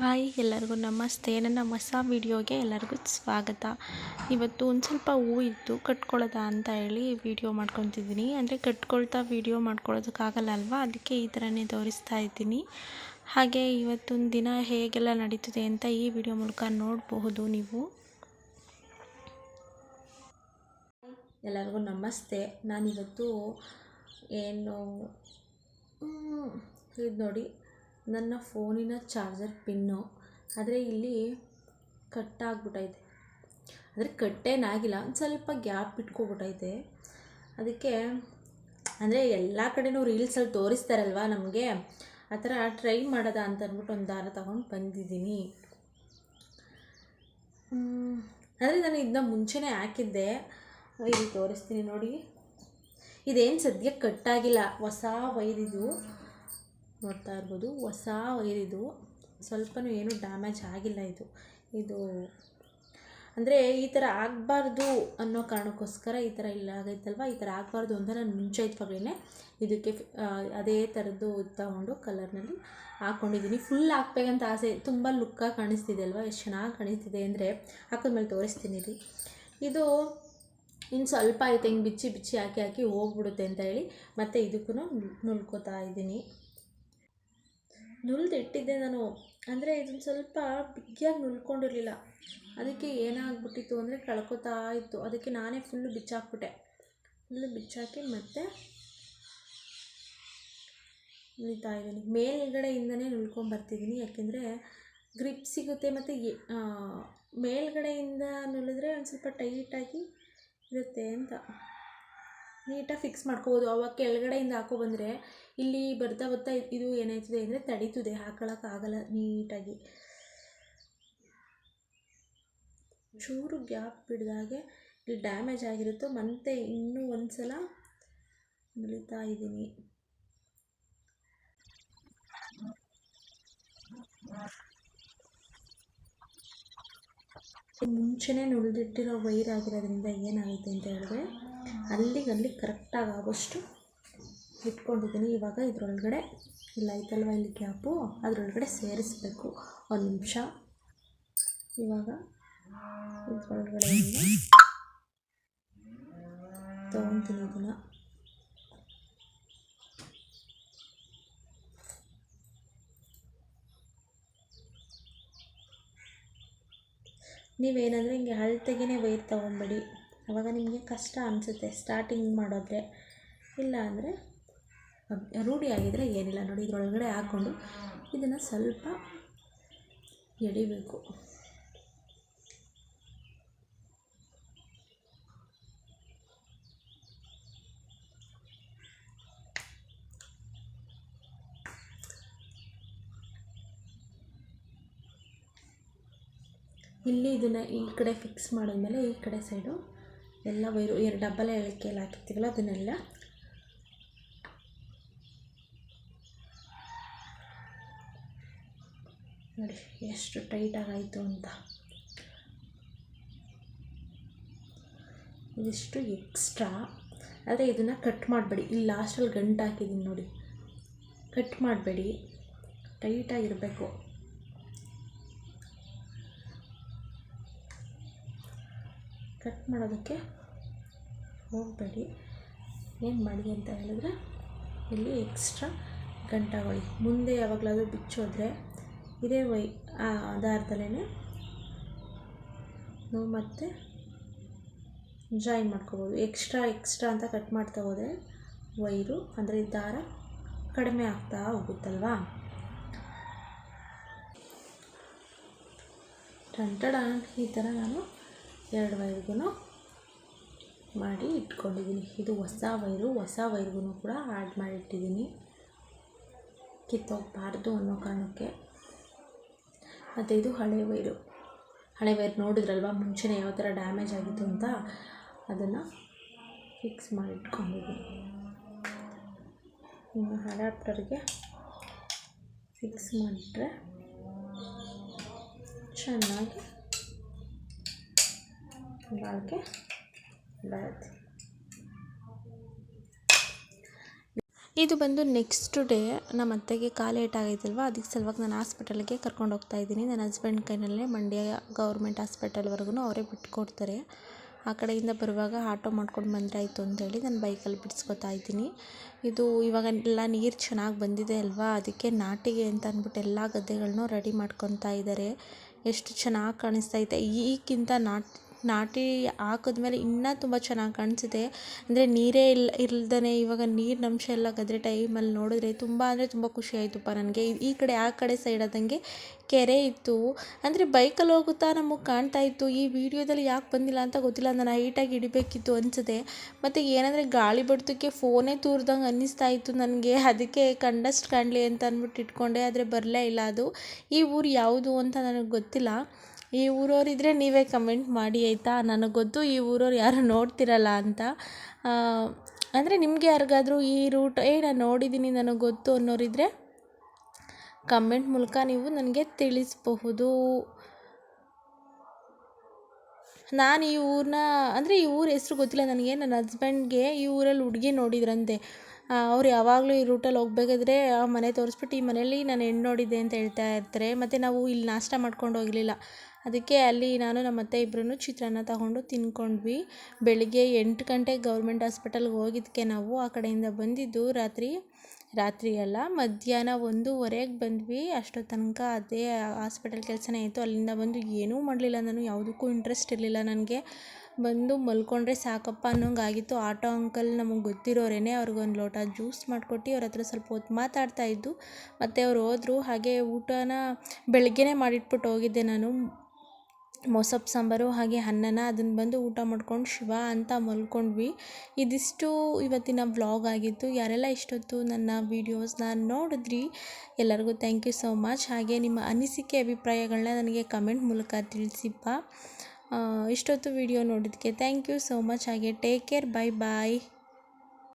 Hi ಎಲ್ಲರಿಗೂ ನಮಸ್ತೆ. ನನ್ನ ಹೊಸ ವೀಡಿಯೋಗೆ ಎಲ್ಲರಿಗೂ ಸ್ವಾಗತ. ಇವತ್ತು ಒಂದು ಸ್ವಲ್ಪ ಹೂ ಇತ್ತು ಕಟ್ಕೊಳ್ಳೋದಾ ಅಂತ ಹೇಳಿ ವಿಡಿಯೋ ಮಾಡ್ಕೊತಿದ್ದೀನಿ. ಅಂದರೆ ಕಟ್ಕೊಳ್ತಾ ವಿಡಿಯೋ ಮಾಡ್ಕೊಳ್ಳೋದಕ್ಕಾಗಲ್ಲ ಅಲ್ವಾ ಅದಕ್ಕೆ ಈ ಥರನೇ ತೋರಿಸ್ತಾ ಇದ್ದೀನಿ. ಹಾಗೆ ಇವತ್ತೊಂದು ದಿನ ಹೇಗೆಲ್ಲ ನಡೀತದೆ ಅಂತ ಈ ವಿಡಿಯೋ ಮೂಲಕ ನೋಡಬಹುದು ನೀವು. ಎಲ್ಲರಿಗೂ ನಮಸ್ತೆ. ನಾನಿವತ್ತು ಏನು ಇದು ನೋಡಿ. ನನ್ನ ಫೋನಿನ ಚಾರ್ಜರ್ ಪಿನ್ನು. ಆದರೆ ಇಲ್ಲಿ ಕಟ್ಟಾಗ್ಬಿಟ್ಟೈತೆ ಅಂದರೆ ಕಟ್ಟೇನಾಗಿಲ್ಲ, ಒಂದು ಸ್ವಲ್ಪ ಗ್ಯಾಪ್ ಇಟ್ಕೊಬಿಟ್ಟೈತೆ ಅದಕ್ಕೆ, ಅಂದರೆ ಎಲ್ಲ ಕಡೆನೂ ರೀಲ್ಸಲ್ಲಿ ತೋರಿಸ್ತಾರಲ್ವ ನಮಗೆ? ಆ ಥರ ಟ್ರೈ ಮಾಡೋದ ಅಂತ ಅಂದ್ಬಿಟ್ಟು ಒಂದು ದಾರ ತಗೊಂಡು ಬಂದಿದ್ದೀನಿ. ಅಂದರೆ ನಾನು ಇದನ್ನ ಮುಂಚೆನೇ ಹಾಕಿದ್ದೆ. ಇಲ್ಲಿ ತೋರಿಸ್ತೀನಿ ನೋಡಿ. ಇದೇನು ಸದ್ಯಕ್ಕೆ ಕಟ್ಟಾಗಿಲ್ಲ, ಹೊಸ ವೈರಿದು. ನೋಡ್ತಾ ಇರ್ಬೋದು. ಹೊಸ ಇದು. ಸ್ವಲ್ಪನೂ ಏನೂ ಡ್ಯಾಮೇಜ್ ಆಗಿಲ್ಲ ಇದು. ಇದು ಅಂದರೆ ಈ ಥರ ಆಗಬಾರ್ದು ಅನ್ನೋ ಕಾರಣಕ್ಕೋಸ್ಕರ ಈ ಥರ ಇಲ್ಲ ಆಗೈತಲ್ವ? ಈ ಥರ ಆಗಬಾರ್ದು ಅಂತ ನಾನು ಮುಂಚೆತ್ವಾಗಲೇ ಇದಕ್ಕೆ ಅದೇ ಥರದ್ದು ತಗೊಂಡು ಕಲರ್ನಲ್ಲಿ ಹಾಕ್ಕೊಂಡಿದ್ದೀನಿ ಫುಲ್ ಹಾಕ್ಬೇಕಂತ ಆಸೆ. ತುಂಬ ಲುಕ್ಕಾಗಿ ಕಾಣಿಸ್ತಿದೆ ಅಲ್ವಾ? ಎಷ್ಟು ಚೆನ್ನಾಗಿ ಕಾಣಿಸ್ತಿದೆ ಅಂದರೆ ಹಾಕಿದ್ಮೇಲೆ ತೋರಿಸ್ತೀನಿ ರೀ ಇದು ಇನ್ನು ಸ್ವಲ್ಪ ಐತೆ ಹಿಂಗೆ ಬಿಚ್ಚಿ ಬಿಚ್ಚಿ ಹಾಕಿ ಹಾಕಿ ಹೋಗ್ಬಿಡುತ್ತೆ ಅಂತ ಹೇಳಿ ಮತ್ತು ಇದಕ್ಕೂ ನುಲ್ಕೋತಾ ಇದ್ದೀನಿ. ನುಲ್ದು ಇಟ್ಟಿದ್ದೆ ನಾನು. ಅಂದರೆ ಇದನ್ನು ಸ್ವಲ್ಪ ಬಿಗಿಯಾಗಿ ನುಲ್ಕೊಂಡಿರಲಿಲ್ಲ ಅದಕ್ಕೆ ಏನಾಗ್ಬಿಟ್ಟಿತ್ತು ಅಂದರೆ ಕಳ್ಕೊತಾ ಇತ್ತು. ಅದಕ್ಕೆ ನಾನೇ ಫುಲ್ಲು ಬಿಚ್ಚಾಕ್ಬಿಟ್ಟೆ. ಫುಲ್ಲು ಬಿಚ್ಚಾಕಿ ಮತ್ತೆ ನುಲಿತಾ ಇದ್ದೀನಿ. ಮೇಲ್ಗಡೆಯಿಂದನೇ ನುಲ್ಕೊಂಡ್ಬರ್ತಿದ್ದೀನಿ ಯಾಕೆಂದರೆ ಗ್ರಿಪ್ ಸಿಗುತ್ತೆ ಮತ್ತು ಮೇಲ್ಗಡೆಯಿಂದ ನುಲಿದ್ರೆ ಒಂದು ಸ್ವಲ್ಪ ಟೈಟಾಗಿ ಇರುತ್ತೆ ಅಂತ. ನೀಟಾಗಿ ಫಿಕ್ಸ್ ಮಾಡ್ಕೋಬೋದು. ಅವಾಗ ಕೆಳಗಡೆಯಿಂದ ಹಾಕೋ ಬಂದರೆ ಇಲ್ಲಿ ಬರ್ತಾ ಬರ್ತಾ ಇದು ಏನಾಯ್ತದೆ ಅಂದರೆ ತಡೀತದೆ ಹಾಕೊಳ್ಳೋಕ್ಕಾಗಲ್ಲ ನೀಟಾಗಿ. ಚೂರು ಗ್ಯಾಪ್ ಬಿಡ್ದಾಗೆ ಇಲ್ಲಿ ಡ್ಯಾಮೇಜ್ ಆಗಿರುತ್ತೋ, ಮತ್ತೆ ಇನ್ನೂ ಒಂದು ಸಲ ನುಲಿತಾ ಇದ್ದೀನಿ. ಮುಂಚೆನೇ ನುಳಿದಿಟ್ಟಿರೋ ವೈರ್ ಆಗಿರೋದ್ರಿಂದ ಏನಾಗುತ್ತೆ ಅಂತ ಹೇಳಿದ್ರೆ ಅಲ್ಲಿಗೆ ಅಲ್ಲಿಗೆ ಕರೆಕ್ಟಾಗಿ ಆಗೋಷ್ಟು ಇಟ್ಕೊಂಡಿದ್ದೀನಿ. ಇವಾಗ ಇದರೊಳಗಡೆ ಇಲ್ಲ, ಐತಲ್ವ ಇಲ್ಲಿ ಗ್ಯಾಪು? ಅದರೊಳಗಡೆ ಸೇರಿಸಬೇಕು. ಒಂದು ನಿಮಿಷ. ಇವಾಗ ಇದರೊಳಗಡೆಯಿಂದ ತೊಗೊತೀನಿ ಇದನ್ನು. ನೀವೇನಂದರೆ ಹಿಂಗೆ ಅಳತೆಗೆ ವೈರ್ ತೊಗೊಬೇಡಿ. ಆವಾಗ ನಿಮಗೆ ಕಷ್ಟ ಅನಿಸುತ್ತೆ ಸ್ಟಾರ್ಟಿಂಗ್ ಮಾಡೋದ್ರೆ. ಇಲ್ಲ ಅಂದರೆ, ರೂಢಿ ಆಗಿದ್ದರೆ ಏನಿಲ್ಲ ನೋಡಿ, ಇದರೊಳಗಡೆ ಹಾಕ್ಕೊಂಡು ಇದನ್ನು ಸ್ವಲ್ಪ ಎಡಿಬೇಕು ಇಲ್ಲಿ ಇದನ್ನು ಈ ಕಡೆ ಫಿಕ್ಸ್ ಮಾಡಿದ್ಮೇಲೆ ಈ ಕಡೆ ಸೈಡು ಎಲ್ಲ ವೈರು ಎರಡು ಡಬ್ಬಲ ಏಲಕ್ಕಿಯಲ್ಲಿ ಹಾಕಿರ್ತೀವಲ್ಲ ಅದನ್ನೆಲ್ಲ. ನೋಡಿ, ಎಷ್ಟು ಟೈಟಾಗಾಯಿತು ಅಂತ. ಇದಿಷ್ಟು ಎಕ್ಸ್ಟ್ರಾ ಆದರೆ ಇದನ್ನು ಕಟ್ ಮಾಡಬೇಡಿ. ಇಲ್ಲಿ ಲಾಸ್ಟಲ್ಲಿ ಗಂಟು ಹಾಕಿದ್ದೀನಿ ನೋಡಿ. ಕಟ್ ಮಾಡಬೇಡಿ. ಟೈಟಾಗಿರಬೇಕು ಕಟ್ ಮಾಡೋದಕ್ಕೆ ಹೋಗಬೇಡಿ. ಏನು ಮಾಡಿ ಅಂತ ಹೇಳಿದ್ರೆ, ಇಲ್ಲಿ ಎಕ್ಸ್ಟ್ರಾ ಗಂಟಾಗಳಿ ಮುಂದೆ ಯಾವಾಗಲಾದರೂ ಬಿಚ್ಚೋದ್ರೆ, ಇದೇ ವೈ, ಆ ದಾರದಲ್ಲೇ ನಾವು ಮತ್ತೆ ಜಾಯಿನ್ ಮಾಡ್ಕೋಬೋದು. ಎಕ್ಸ್ಟ್ರಾ ಎಕ್ಸ್ಟ್ರಾ ಅಂತ ಕಟ್ ಮಾಡ್ತಾ ಹೋದರೆ, ವೈರು ಅಂದರೆ ದಾರ ಕಡಿಮೆ ಆಗ್ತಾ ಹೋಗುತ್ತಲ್ವಾ? ಟಂಟಡ ಈ ಥರ ನಾನು ಎರಡು ವೈರ್ಗೂ ಮಾಡಿ ಇಟ್ಕೊಂಡಿದ್ದೀನಿ. ಇದು ಹೊಸ ವೈರು, ಹೊಸ ವೈರ್ಗೂ ಕೂಡ ಆ್ಯಡ್ ಮಾಡಿಟ್ಟಿದ್ದೀನಿ. ಕಿತ್ತೋಗಬಾರ್ದು ಅನ್ನೋ ಕಾರಣಕ್ಕೆ. ಮತ್ತು ಇದು ಹಳೆ ವೈರು. ಹಳೆ ವೈರ್ ನೋಡಿದ್ರಲ್ವ? ಮುಂಚೆನೇ ಯಾವ ಥರ ಡ್ಯಾಮೇಜ್ ಆಗಿತ್ತು ಅಂತ ಅದನ್ನು ಫಿಕ್ಸ್ ಮಾಡಿಟ್ಕೊಂಡಿದ್ದೀನಿ. ಇನ್ನು ಅಡಾಪ್ಟರ್ಗೆ ಫಿಕ್ಸ್ ಮಾಡಿಟ್ರೆ ಚೆನ್ನಾಗಿ ಬಾಳಿಕೆ बैठ ಇದು ಬಂದು ನೆಕ್ಸ್ಟ್ ಡೇ ನಮ್ಮ ಅತ್ತೆಗೆ ಕಾಲು ಏಟಾಗೈತಲ್ವ ಅದಕ್ಕೆ ಸಲುವಾಗಿ ನಾನು ಹಾಸ್ಪಿಟಲ್ಗೆ ಕರ್ಕೊಂಡು ಹೋಗ್ತಾ ಇದ್ದೀನಿ. ನನ್ನ ಹಸ್ಬೆಂಡ್ ಕೈನಲ್ಲೇ ಮಂಡ್ಯ ಗೌರ್ಮೆಂಟ್ ಹಾಸ್ಪಿಟಲ್ವರೆಗೂ ಅವರೇ ಬಿಟ್ಕೊಡ್ತಾರೆ ಆ ಕಡೆಯಿಂದ ಬರುವಾಗ ಆಟೋ ಮಾಡ್ಕೊಂಡು ಬಂದರೆ ಆಯಿತು ಅಂತೇಳಿ ನಾನು ಬೈಕಲ್ಲಿ ಬಿಡಿಸ್ಕೊತಾ ಇದ್ದೀನಿ. ಇದು ಇವಾಗ ಎಲ್ಲ ನೀರು ಚೆನ್ನಾಗಿ ಬಂದಿದೆ ಅಲ್ವಾ? ಅದಕ್ಕೆ ನಾಟಿಗೆ ಅಂತ ಅಂದ್ಬಿಟ್ಟು ಎಲ್ಲ ಗದ್ದೆಗಳನ್ನೂ ರೆಡಿ ಮಾಡ್ಕೊತಾ ಇದ್ದಾರೆ. ಎಷ್ಟು ಚೆನ್ನಾಗಿ ಕಾಣಿಸ್ತಾ ಇದೆ. ಈಗಿಂತ ನಾಟಿ ನಾಟಿ ಹಾಕಿದ್ಮೇಲೆ ಇನ್ನೂ ತುಂಬ ಚೆನ್ನಾಗಿ ಕಾಣಿಸುತ್ತೆ ಅಂದರೆ ನೀರೇ ಇಲ್ಲ ಇಲ್ದೇ ಇವಾಗ ನೀರಿನ ಅಂಶ ಎಲ್ಲ ಗದ್ರೆ ಟೈಮಲ್ಲಿ ನೋಡಿದ್ರೆ ತುಂಬ ಅಂದರೆ ತುಂಬ ಖುಷಿ ನನಗೆ. ಈ ಕಡೆ, ಆ ಕಡೆ ಸೈಡ್ ಆದಂಗೆ ಕೆರೆ ಇತ್ತು. ಅಂದರೆ ಬೈಕಲ್ಲಿ ಹೋಗುತ್ತಾ ನಮಗೆ ಕಾಣ್ತಾ ಇತ್ತು. ಈ ವಿಡಿಯೋದಲ್ಲಿ ಯಾಕೆ ಬಂದಿಲ್ಲ ಅಂತ ಗೊತ್ತಿಲ್ಲ. ನಾನು ಹೈಟಾಗಿ ಹಿಡಿಬೇಕಿತ್ತು ಅನಿಸಿದೆ. ಮತ್ತು ಏನಂದರೆ ಗಾಳಿ ಬಡ್ತಕ್ಕೆ ಫೋನೇ ತೂರ್ದಂಗೆ ಅನ್ನಿಸ್ತಾ ಇತ್ತು ನನಗೆ. ಅದಕ್ಕೆ ಕಂಡಷ್ಟು ಕಾಣಲಿ ಅಂತ ಅಂದ್ಬಿಟ್ಟು ಇಟ್ಕೊಂಡೆ. ಆದರೆ ಬರಲೇ ಇಲ್ಲ ಅದು. ಈ ಊರು ಯಾವುದು ಅಂತ ನನಗೆ ಗೊತ್ತಿಲ್ಲ. ಈ ಊರವರಿದ್ದರೆ ನೀವೇ ಕಮೆಂಟ್ ಮಾಡಿ, ಆಯಿತಾ? ನನಗೆ ಗೊತ್ತು ಈ ಊರವ್ರು ಯಾರು ನೋಡ್ತಿರಲ್ಲ ಅಂತ. ಅಂದರೆ ನಿಮಗೆ ಯಾರಿಗಾದರೂ ಈ ರೂಟ್ ಏ, ನಾನು ನೋಡಿದ್ದೀನಿ ನನಗೆ ಗೊತ್ತು ಅನ್ನೋರಿದ್ರೆ ಕಮೆಂಟ್ ಮೂಲಕ ನೀವು ನನಗೆ ತಿಳಿಸಬಹುದು. ನಾನು ಈ ಊರನ್ನ ಅಂದರೆ ಈ ಊರ ಹೆಸ್ರು ಗೊತ್ತಿಲ್ಲ ನನಗೆ. ನನ್ನ ಹಸ್ಬೆಂಡ್ಗೆ ಈ ಊರಲ್ಲಿ ಹುಡುಗಿ ನೋಡಿದ್ರಂತೆ. ಅವ್ರು ಯಾವಾಗಲೂ ಈ ರೂಟಲ್ಲಿ ಹೋಗ್ಬೇಕಾದ್ರೆ ಆ ಮನೆ ತೋರಿಸ್ಬಿಟ್ಟು, ಈ ಮನೆಯಲ್ಲಿ ನಾನು ಹೆಣ್ಣು ನೋಡಿದ್ದೆ ಅಂತ ಹೇಳ್ತಾ ಇರ್ತಾರೆ. ಮತ್ತು ನಾವು ಇಲ್ಲಿ ನಾಷ್ಟ ಮಾಡ್ಕೊಂಡು ಹೋಗಲಿಲ್ಲ. ಅದಕ್ಕೆ ಅಲ್ಲಿ ನಾನು ನಮ್ಮ ಅತ್ತೆ ಇಬ್ಬರೂ ಚಿತ್ರಾನ್ನ ತಗೊಂಡು ತಿಂದ್ಕೊಂಡ್ವಿ ಬೆಳಗ್ಗೆ ಎಂಟು ಗಂಟೆಗೆ ಗೌರ್ಮೆಂಟ್ ಹಾಸ್ಪಿಟಲ್ಗೆ ಹೋಗಿದ್ದಕ್ಕೆ ನಾವು ಆ ಕಡೆಯಿಂದ ಬಂದಿದ್ದು ರಾತ್ರಿ ರಾತ್ರಿ ಅಲ್ಲ. ಮಧ್ಯಾಹ್ನ ಒಂದೂವರೆಗೆ ಬಂದ್ವಿ. ಅಷ್ಟೊತ್ತು ತನಕ ಅದೇ ಹಾಸ್ಪಿಟಲ್ ಕೆಲಸನೇ ಇತ್ತು. ಅಲ್ಲಿಂದ ಬಂದು ಏನೂ ಮಾಡಲಿಲ್ಲ. ನಾನು ಯಾವುದಕ್ಕೂ ಇಂಟ್ರೆಸ್ಟ್ ಇರಲಿಲ್ಲ ನನಗೆ. ಬಂದು ಮಲ್ಕೊಂಡ್ರೆ ಸಾಕಪ್ಪ ಅನ್ನೋಂಗಾಗಿತ್ತು. ಆಟೋ ಅಂಕಲ್ ನಮಗೆ ಗೊತ್ತಿರೋರೇನೆ ಅವ್ರಿಗೊಂದು ಲೋಟ ಜ್ಯೂಸ್ ಮಾಡಿಕೊಟ್ಟು ಅವ್ರ ಹತ್ರ ಸ್ವಲ್ಪ ಹೊತ್ತು ಮಾತಾಡ್ತಾ ಇದ್ದು, ಮತ್ತು ಅವ್ರು ಹೋದ್ರು. ಹಾಗೆ ಊಟನ ಬೆಳಗ್ಗೆನೇ ಮಾಡಿಟ್ಬಿಟ್ಟು ಹೋಗಿದ್ದೆ ನಾನು. ಮೊಸಪ್ಪು ಸಾಂಬಾರು ಹಾಗೆ ಅನ್ನನ ಅದನ್ನು ಬಂದು ಊಟ ಮಾಡ್ಕೊಂಡು ಶಿವ ಅಂತ ಮಲ್ಕೊಂಡ್ವಿ. ಇದಿಷ್ಟು ಇವತ್ತಿನ ವ್ಲಾಗ್ ಆಗಿತ್ತು. ಯಾರೆಲ್ಲ ಇಷ್ಟೊತ್ತು ನನ್ನ ವೀಡಿಯೋಸ್ನ ನೋಡಿದ್ರಿ, ಎಲ್ಲರಿಗೂ ಥ್ಯಾಂಕ್ ಯು ಸೋ ಮಚ್ ಹಾಗೆ ನಿಮ್ಮ ಅನಿಸಿಕೆ ಅಭಿಪ್ರಾಯಗಳನ್ನ ನನಗೆ ಕಮೆಂಟ್ ಮೂಲಕ ತಿಳಿಸಿಪ್ಪ. ಇಷ್ಟೊತ್ತು ವಿಡಿಯೋ ನೋಡಿದ್ದಕ್ಕೆ ಥ್ಯಾಂಕ್ ಯು ಸೋ ಮಚ್ ಹಾಗೆ ಟೇಕ್ ಕೇರ್ ಬೈ ಬಾಯ್